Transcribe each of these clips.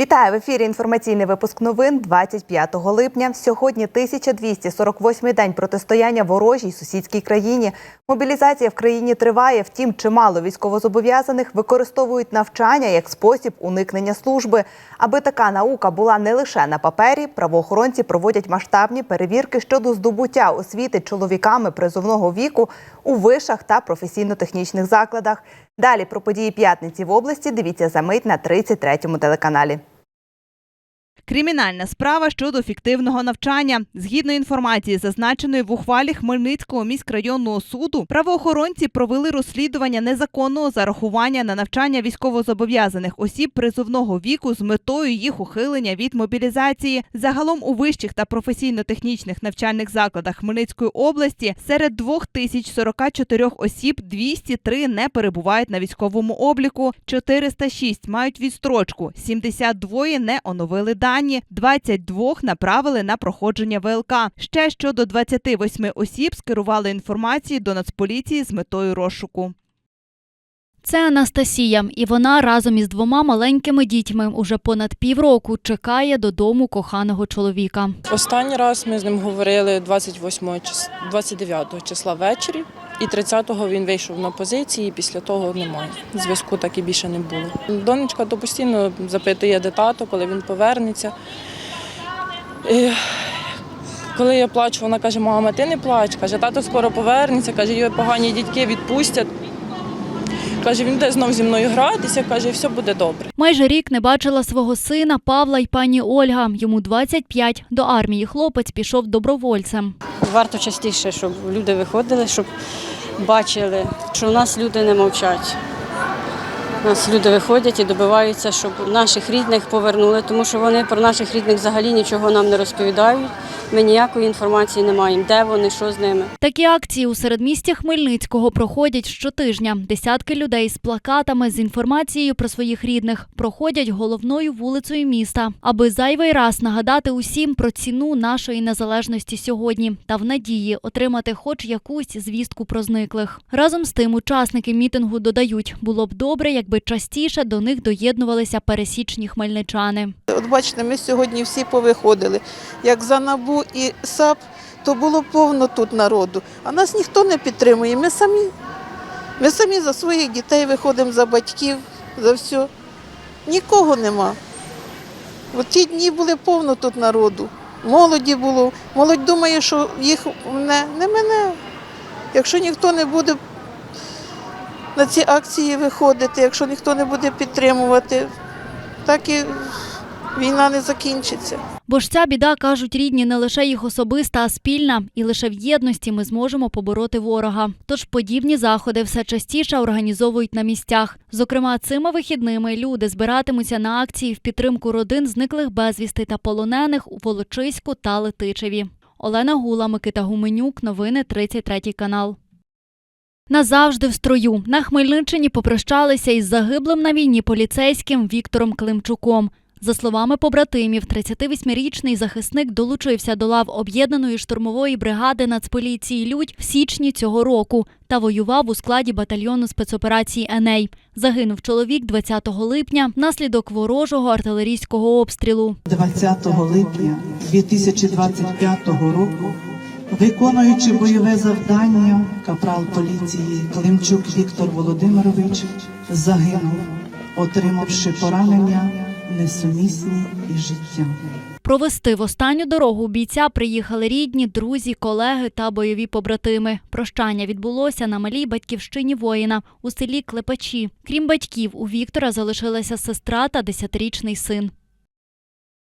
Вітаю в ефірі. Інформаційний випуск новин 25 липня. Сьогодні 1248-й день протистояння ворожій сусідській країні. Мобілізація в країні триває. Втім, чимало військовозобов'язаних використовують навчання як спосіб уникнення служби. Аби така наука була не лише на папері, правоохоронці проводять масштабні перевірки щодо здобуття освіти чоловіками призовного віку у вишах та професійно-технічних закладах. Далі про події п'ятниці в області дивіться за мить на 33-му телеканалі. Кримінальна справа щодо фіктивного навчання. Згідно інформації, зазначеної в ухвалі Хмельницького міськрайонного суду, правоохоронці провели розслідування незаконного зарахування на навчання військовозобов'язаних осіб призовного віку з метою їх ухилення від мобілізації. Загалом у вищих та професійно-технічних навчальних закладах Хмельницької області серед 2044 осіб 203 не перебувають на військовому обліку, 406 мають відстрочку, 72 не оновили дані, 22 направили на проходження ВЛК. Ще щодо 28 осіб скерували інформацію до Нацполіції з метою розшуку. Це Анастасія, і вона разом із двома маленькими дітьми уже понад півроку чекає додому коханого чоловіка. Останній раз ми з ним говорили 28 чис... 29 числа ввечері, і 30-го він вийшов на позиції, і після того немає. Зв'язку так і більше не було. Донечка то постійно запитує, де тато, коли він повернеться. І коли я плачу, вона каже, мама, ти не плач. Каже, тато скоро повернеться, каже, його погані дітки відпустять. Каже, він буде знов зі мною гратися, каже, і все буде добре. Майже рік не бачила свого сина Павла і пані Ольга. Йому 25. До армії хлопець пішов добровольцем. Варто частіше, щоб люди виходили, щоб бачили, що в нас люди не мовчать. У нас люди виходять і добиваються, щоб наших рідних повернули, тому що вони про наших рідних взагалі нічого нам не розповідають. Ми ніякої інформації не маємо, де вони, що з ними. Такі акції у середмісті Хмельницького проходять щотижня. Десятки людей з плакатами з інформацією про своїх рідних проходять головною вулицею міста, аби зайвий раз нагадати усім про ціну нашої незалежності сьогодні та в надії отримати хоч якусь звістку про зниклих. Разом з тим, учасники мітингу додають, було б добре, якби частіше до них доєднувалися пересічні хмельничани. От бачите, ми сьогодні всі повиходили. Як за НАБУ і САП, то було повно тут народу. А нас ніхто не підтримує. Ми самі. Ми самі за своїх дітей виходимо, за батьків, за все. Нікого нема. От ті дні були повно тут народу. Молоді було. Молодь думає, що їх не, не мене. Якщо ніхто не буде на ці акції виходити, якщо ніхто не буде підтримувати, так і війна не закінчиться. Бо ж ця біда, кажуть рідні, не лише їх особиста, а спільна, і лише в єдності ми зможемо побороти ворога. Тож подібні заходи все частіше організовують на місцях. Зокрема, цими вихідними люди збиратимуться на акції в підтримку родин зниклих безвісти та полонених у Волочиську та Летичеві. Олена Гула, Микита Гуменюк, новини 33 канал. Назавжди в строю на Хмельниччині попрощалися із загиблим на війні поліцейським Віктором Климчуком. За словами побратимів, 38-річний захисник долучився до лав об'єднаної штурмової бригади Нацполіції Людь в січні цього року та воював у складі батальйону спецоперацій Еней. Загинув чоловік 20 липня внаслідок ворожого артилерійського обстрілу. 20 липня 2025 року, виконуючи бойове завдання, капрал поліції Климчук Віктор Володимирович загинув, отримавши поранення несумісні із життям. Провести в останню дорогу бійця приїхали рідні, друзі, колеги та бойові побратими. Прощання відбулося на малій батьківщині воїна у селі Клепачі. Крім батьків, у Віктора залишилася сестра та десятирічний син.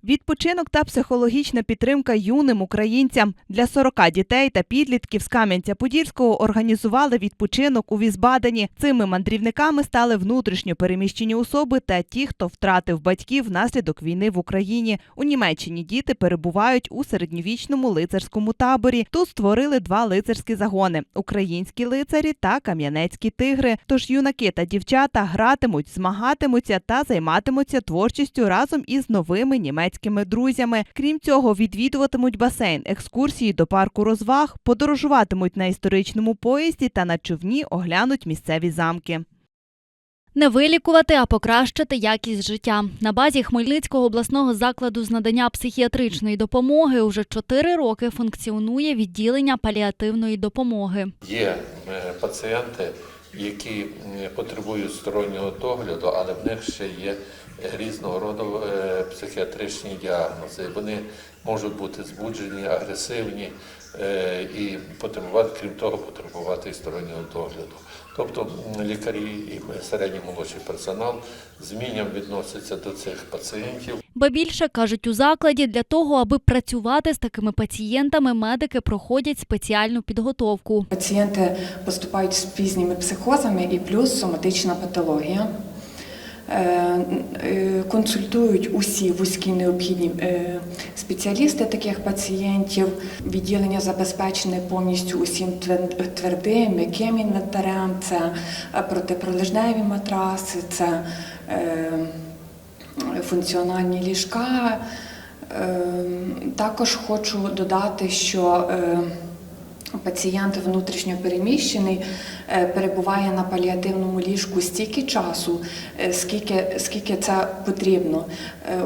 Відпочинок та психологічна підтримка юним українцям для 40 дітей та підлітків з Кам'янця-Подільського організували відпочинок у Візбадені. Цими мандрівниками стали внутрішньо переміщені особи та ті, хто втратив батьків внаслідок війни в Україні. У Німеччині діти перебувають у середньовічному лицарському таборі. Тут створили два лицарські загони: українські лицарі та кам'янецькі тигри. Тож юнаки та дівчата гратимуть, змагатимуться та займатимуться творчістю разом із новими німецькими друзями. Крім цього, відвідуватимуть басейн, екскурсії до парку розваг, подорожуватимуть на історичному поїзді та на човні оглянуть місцеві замки. Не вилікувати, а покращити якість життя. На базі Хмельницького обласного закладу з надання психіатричної допомоги уже 4 роки функціонує відділення паліативної допомоги. Є е, пацієнти, які потребують стороннього догляду, але в них ще є різного роду е, психіатричні діагнози. Вони можуть бути збуджені, агресивні е, і потребувати, крім того, потребувати і стороннього догляду. Тобто лікарі і середній молодший персонал змінням відносяться до цих пацієнтів. Ба більше кажуть у закладі, для того, аби працювати з такими пацієнтами, медики проходять спеціальну підготовку. Пацієнти поступають з пізніми психозами і плюс соматична патологія. Е, е, Консультують усі вузькі необхідні е, спеціалісти таких пацієнтів. Відділення забезпечене повністю усім твер- твердим, м'яким інвентарем. Це протипролежневі матраси, це функціональні ліжка. Е, Також хочу додати, що е, пацієнт внутрішньо переміщений е, перебуває на паліативному ліжку стільки часу, е, скільки, скільки це потрібно.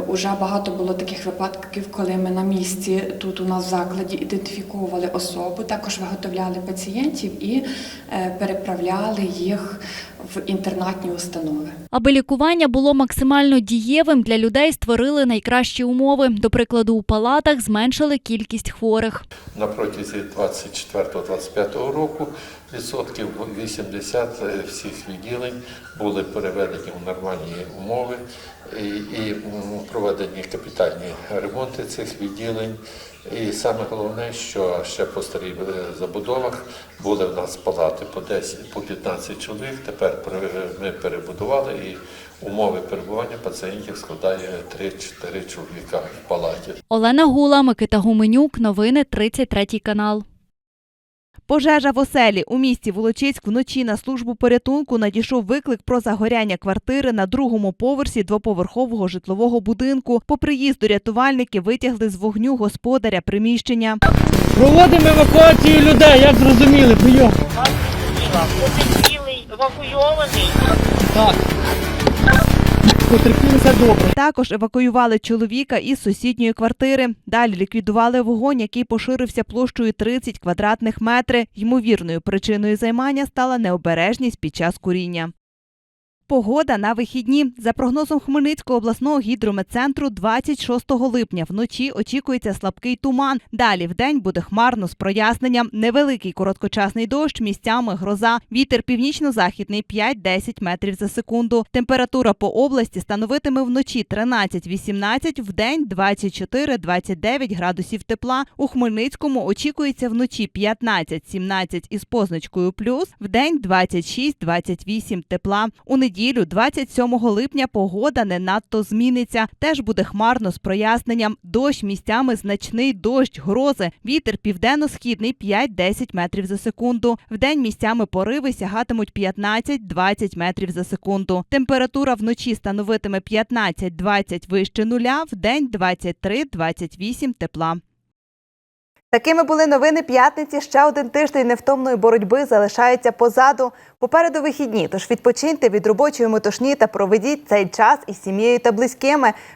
Уже багато було таких випадків, коли ми на місці тут у нас в закладі ідентифіковували особу, також виготовляли пацієнтів і переправляли їх в інтернатні установи. Аби лікування було максимально дієвим, для людей створили найкращі умови. До прикладу, у палатах зменшили кількість хворих. На протязі 24-25 року відсотків 80 всіх відділень були переведені в нормальні умови і, і проведені капітальні ремонти цих відділень. І саме головне, що ще по старій е, забудовах були в нас палати по 10, по 15 чоловік. Тепер ми перебудували і умови перебування пацієнтів складає 3-4 чоловіка в палаті. Олена Гула, Микита Гуменюк. Новини 33 канал. Пожежа в оселі у місті Волочиськ вночі на службу порятунку надійшов виклик про загоряння квартири на другому поверсі двоповерхового житлового будинку. По приїзду рятувальники витягли з вогню господаря приміщення. Проводимо евакуацію людей, як зрозуміли, прийом. Потерпілий, евакуйований. Так. Потерпіли все добре. Також евакуювали чоловіка із сусідньої квартири. Далі ліквідували вогонь, який поширився площею 30 квадратних метрів. Ймовірною причиною займання стала необережність під час куріння. Погода на вихідні. За прогнозом Хмельницького обласного гідрометцентру 26 липня вночі очікується слабкий туман. Далі вдень буде хмарно з проясненням. Невеликий короткочасний дощ, місцями гроза. Вітер північно-західний 5-10 метрів за секунду. Температура по області становитиме вночі 13-18, вдень 24-29 градусів тепла. У Хмельницькому очікується вночі 15-17 із позначкою плюс, вдень 26-28 тепла. У неділю, 27 липня, погода не надто зміниться. Теж буде хмарно з проясненням. Дощ місцями значний дощ, грози. Вітер південно-східний 5-10 метрів за секунду. Вдень місцями пориви сягатимуть 15-20 метрів за секунду. Температура вночі становитиме 15-20 вище нуля, вдень 23-28 тепла. Такими були новини п'ятниці. Ще один тиждень невтомної боротьби залишається позаду. Попереду вихідні, тож відпочиньте від робочої метушні та проведіть цей час із сім'єю та близькими.